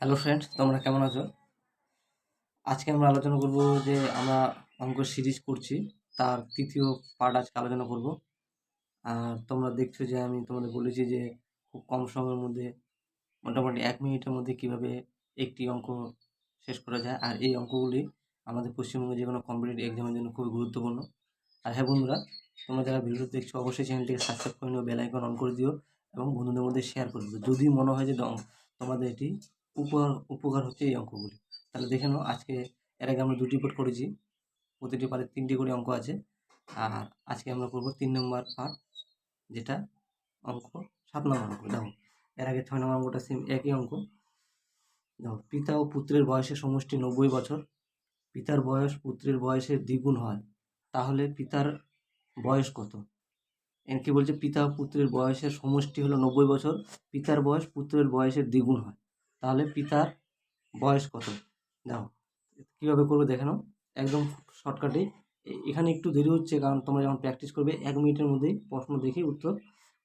Hello friends তোমরা কেমন আছো? আজকে আমরা আলোচনা করব যে আমরা অঙ্ক সিরিজ করছি, তার তৃতীয় পার্ট আজকে আলোচনা করব। আর তোমরা দেখছ যে আমি তোমাদের বলেছি যে খুব কম সময়ের মধ্যে, মোটামুটি এক মিনিটের মধ্যে কীভাবে একটি অঙ্ক শেষ করা যায়। আর এই অঙ্কগুলি আমাদের পশ্চিমবঙ্গে যে কোনো কম্পিটিটিভ এক্সামের জন্য খুবই গুরুত্বপূর্ণ। আর হ্যাঁ বন্ধুরা, তোমরা যারা ভিডিও দেখছ, অবশ্যই চ্যানেলটিকে সাবস্ক্রাইব করে নিও বেল আইকন অন করে দিও এবং বন্ধুদের মধ্যে শেয়ার করে দিও। যদি মনে হয় যে তোমাদের এটি উপকার উপকার হচ্ছে এই অঙ্কগুলি। তাহলে দেখে নাও, আজকে এর আগে আমরা দুটি পার্ট করেছি। প্রতিটি পার্টে তিনটি করে অঙ্ক আছে। আর আজকে আমরা করব তিন নম্বর পার্ট যেটা অঙ্ক সাত নম্বর অঙ্ক। দেখো, এর আগে ছয় নম্বর অঙ্কটা সেম একই অঙ্ক। দেখো, পিতা ও পুত্রের বয়সের সমষ্টি নব্বই বছর। পিতার বয়স পুত্রের বয়সের দ্বিগুণ হয়। তাহলে পিতার বয়স কত? এর কি বলছে? পিতা পুত্রের বয়সের সমষ্টি হলো নব্বই বছর। পিতার বয়স পুত্রের বয়সের দ্বিগুণ হয়। তাহলে পিতার বয়স কত? দেখো, কীভাবে করবে দেখে নাও। একদম শর্টকাটে। এখানে একটু দেরি হচ্ছে, কারণ তোমরা যখন প্র্যাকটিস করবে, এক মিনিটের মধ্যেই প্রশ্ন দেখে উত্তর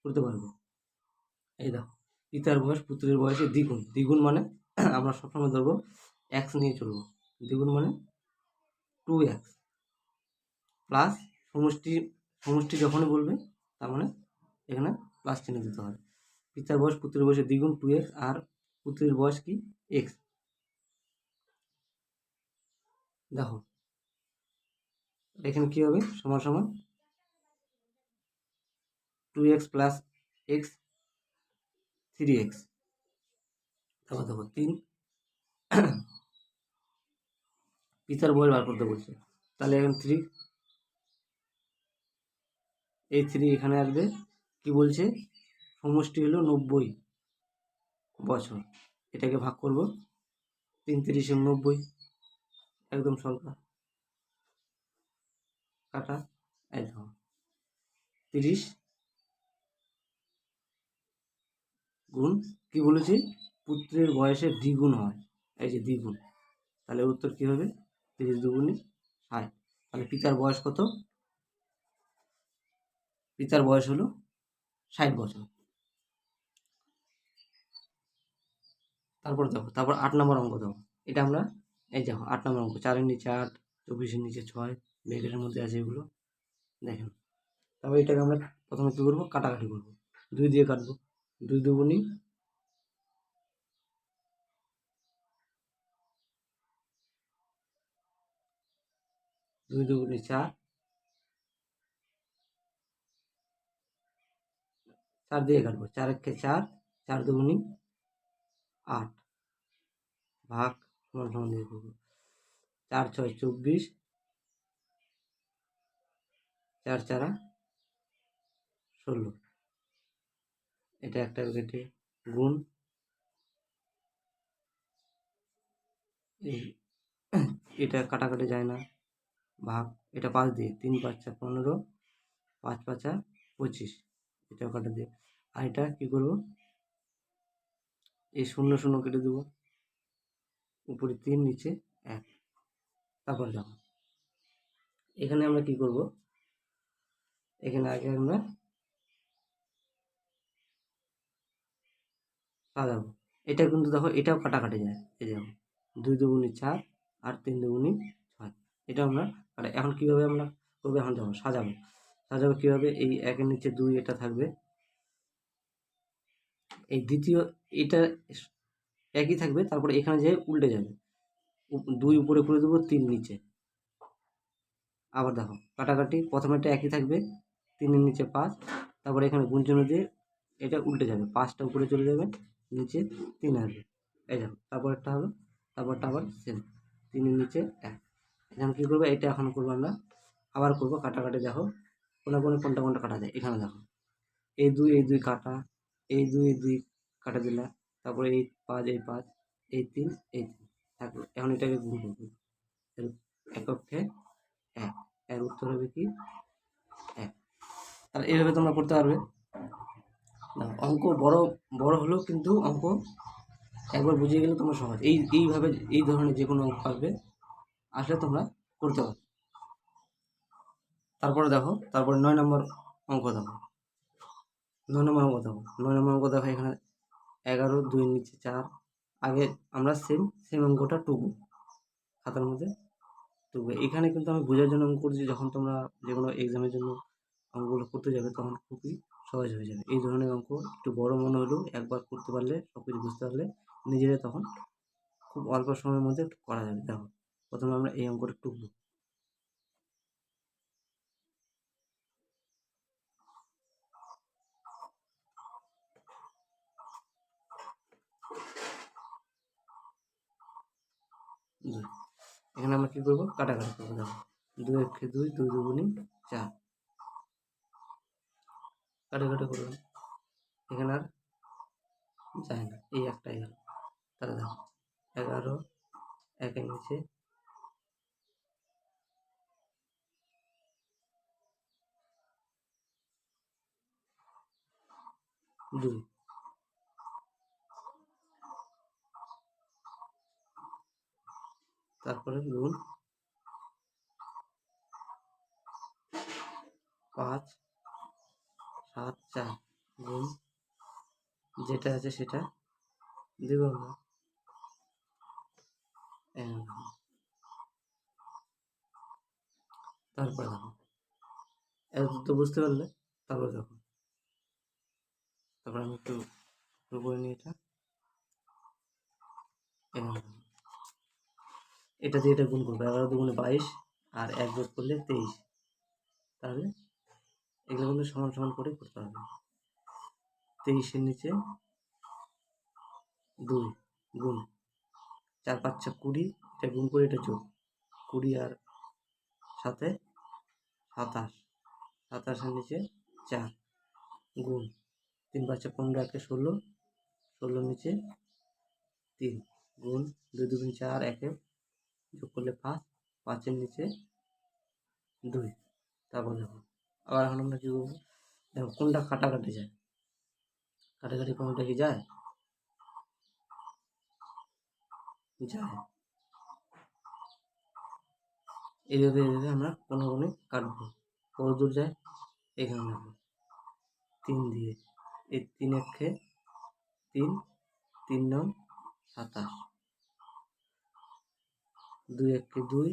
করতে পারবে। এই দেখো, পিতার বয়স, পুত্রের বয়সে দ্বিগুণ। দ্বিগুণ মানে আমরা সবসময় ধরবো এক্স নিয়ে চলবো। দ্বিগুণ মানে টু এক্স প্লাস সমষ্টি সমষ্টি যখনই বলবে, তার মানে এখানে প্লাস চিহ্ন দিতে হবে। পিতার বয়স, পুত্রের বয়সে দ্বিগুণ টু এক্স আর পুত্রের বয়স কি? এক্স দেখো। এখানে কী হবে? সমান সমান two x plus x three x দেখো দেখো, তিন। পিতার বয়স বার করতে বলছে। তাহলে এখন থ্রি এই থ্রি এখানে আসবে। কি বলছে? সমষ্টি হলো নব্বই। বছর। এটাকে ভাগ করব তিন তিরিশে নব্বই। একদম সরকার কাটা এই দেখো তিরিশ গুণ কি বলেছি? পুত্রের বয়সের দ্বিগুণ হয়। এই যে দ্বিগুণ। তাহলে উত্তর কি হবে? তিরিশ দুগুণে ষাট। তাহলে পিতার বয়স কত? পিতার বয়স হলো ষাট বছর। তারপর দেখো, তারপর আট নম্বর অঙ্ক দেখো। এটা আমরা, এই দেখো, আট নম্বর অঙ্ক, চারের নিচে আট, চব্বিশের নিচে ছয় ব্যাকেটের মধ্যে আছে এগুলো। দেখেন তারপর এটাকে আমরা প্রথমে কী করব? কাটাকাটি করব। দুই দিয়ে কাটবো। দুই দুগুনি দুই দুগুনি চার। চার দিয়ে কাটবো। চার চার চার দুগুনি আট। ভাগ চার ছয় চব্বিশ। চার চারা ষোলো। এটা একটা কেটে গুণ। এটা কাটাকাটি যায় না। ভাগ, এটা পাঁচ দিয়ে, তিন পাঁচা পনেরো, পাঁচ পাঁচা পঁচিশ। এটাও কাটা দিয়ে। আর এটা কী করব? এই শূন্য শূন্য কেটে দেবো। উপরে তিন, নিচে এক। তারপর দেখো এখানে আমরা কি করব? এখানে আগে আমরা সাজাবো। এটা কিন্তু দেখো, এটাও কাটাকাটি যায়। এই দেখো, দুই দুগুনি চার আর তিন দুগুনি ছয়। এটা আমরা কাটা, এখন কীভাবে আমরা করব? এখন যাব, সাজাবো। সাজাবো কীভাবে? এই একের নিচে দুই এটা থাকবে। এই দ্বিতীয়, এটা একই থাকবে, তারপরে এখানে যে উল্টে যাবে। দুই উপরে করে দেবো, তিন নিচে। আবার দেখো, কাটাকাটি প্রথমেরটা একই থাকবে, তিনের নিচে পাঁচ, তারপরে এখানে গুঞ্জন দিয়ে এটা উল্টে যাবে, পাঁচটা উপরে চলে যাবে, নিচে তিন আসবে। এই দেখো তারপরটা হলো তারপরটা আবার সেম তিনের নিচে এক। এখানে কী করব, এটা এখন করব আমরা, আবার করব, কাটাকাটি দেখো, কোনা কোনে কোনটা কোনটা কাটা যায়, এখানে দেখো। এই দুই এই দুই কাটা, এই দুই এই দুই কাটা দিলা তারপরে এই পাঁচ এই পাঁচ এই তিন এই তিন। এখন এটাকে গুণ করব। এর এককে এক। এর উত্তর হবে কি? এক। তাহলে এইভাবে তোমরা করতে পারবে। না, অঙ্ক বড় বড় হলেও কিন্তু অঙ্ক একবার বুঝিয়ে গেলে তোমার সহজ। এই এইভাবে এই ধরনের যে কোনো অঙ্ক আসবে আসলে তোমরা করতে পারবে। তারপরে দেখো তারপরে নয় নম্বর অঙ্ক দেখো। নয় নম্বর অঙ্ক দেখো। নয় নম্বর অঙ্ক দেখো এখানে এগারো, দুই নিচে চার, আগে আমরা সেম সেম অঙ্কটা টুকবো। খাতার মধ্যে টুকবো। এখানে কিন্তু আমি বোঝার জন্য অঙ্ক করছি, যখন তোমরা যে কোনো এক্সামের জন্য অঙ্কগুলো করতে যাবে, তখন খুবই সহজ হয়ে যাবে। এই ধরনের অঙ্ক একটু বড় মনে হলেও একবার করতে পারলে, সব কিছু বুঝতে পারলে নিজেরাই তখন খুব অল্প সময়ের মধ্যে করা যাবে। দেখো, প্রথমে আমরা এই অঙ্কটা টুকবো। দুই এখানে আমরা কী করব? কাটাকাটি করব, দেখো। দুই একে দুই দুই দুগুনি চার। কাটাকাটি করলাম। এখানে আর যায় না। এই একটাই গেল তাহলে দেখো, এগারো, একের নিচে দুই। তারপরে গুণ পাঁচ, সাত, চার, গুণ যেটা আছে সেটা দেবো আমরা। তারপরে দেখো এত তো বুঝতে পারলে, তারপরে দেখো তারপরে আমি একটু উপরে নিয়ে এটা দেখো। এটা দিয়ে এটা গুণ করব, এগারো দুগুণে বাইশ আর এক যোগ করলে তেইশ। তাহলে এগুলো কিন্তু সমান সমান করে করতে হবে। তেইশের নিচে দুই গুণ চার পাঁচটা কুড়ি, এটা গুণ করে এটা যোগ। কুড়ি আর সাথে সাতাশ। সাতাশের নিচে চার গুণ তিন পাঁচটা পনেরো একে ষোলো। ষোলোর নিচে তিন গুণ দুই দুগুণ চার একে যোগ করলে পাঁচ পাঁচের নিচে দুই। তারপর দেখো, আবার এখন আমরা কী করব? দেখো, কোনটা কাটাকাটি যায়? কাটাকাটি কোনটা কি যায়? যায়। এইভাবে এইভাবে আমরা কোনো কোনো কাটবো। কত দূর যায়? এখানে দেখো, তিন দিয়ে। এই তিন একে তিন তিন নং সাতাশ। দুই একে দুই।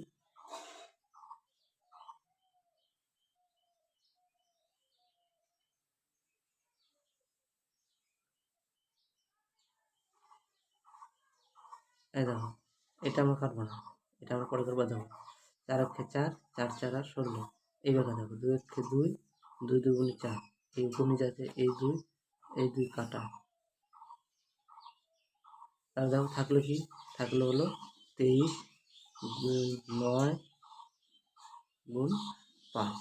এই দেখো, এটা আমরা কাটবো না, এটা আমরা পরে করব দেখো চার অক্ষে চার চার চার আর ষোলো। এইভাবে দেখো, দুই অক্ষে দুই দুই দুগুণে চার। এই উপনি যাচ্ছে এই দুই এই দুই কাটা। তাহলে দেখো, থাকল কি? থাকল হলো তেইশ গুণ নয়, গুণ পাঁচ।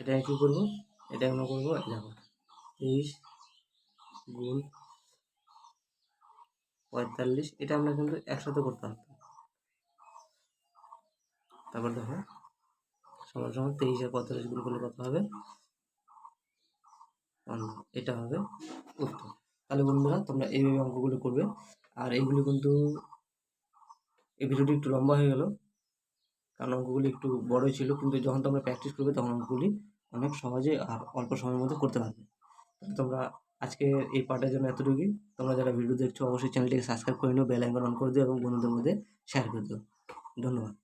এটা কী করব? এটা আমরা করব? দেখো তেইশ গুণ পঁয়তাল্লিশ, এটা আমরা কিন্তু একসাথে করতে পারতাম। তারপর দেখো, সমান সমান তেইশ আর পঁয়তাল্লিশ গুণ করলে কত হবে? এটা হবে উত্তর। তাহলে বন্ধুরা, তোমরা এইভাবে অঙ্কগুলো করবে। আর এইগুলি কিন্তু এই ভিডিওটি একটু লম্বা হয়ে গেল। কারণ অঙ্কগুলি একটু বড়ই ছিল, কিন্তু যখন তোমরা প্র্যাকটিস করবে, তখন অঙ্কগুলি অনেক সহজে আর অল্প সময়ের মধ্যে করতে পারবে। তোমরা আজকে এই পার্টের জন্য এতটুকুই। তোমরা যারা ভিডিও দেখছ, অবশ্যই চ্যানেলটিকে সাবস্ক্রাইব করে নিও বেল আইকন অন করে দিও এবং বন্ধুদের মধ্যে শেয়ার করে দিও। ধন্যবাদ।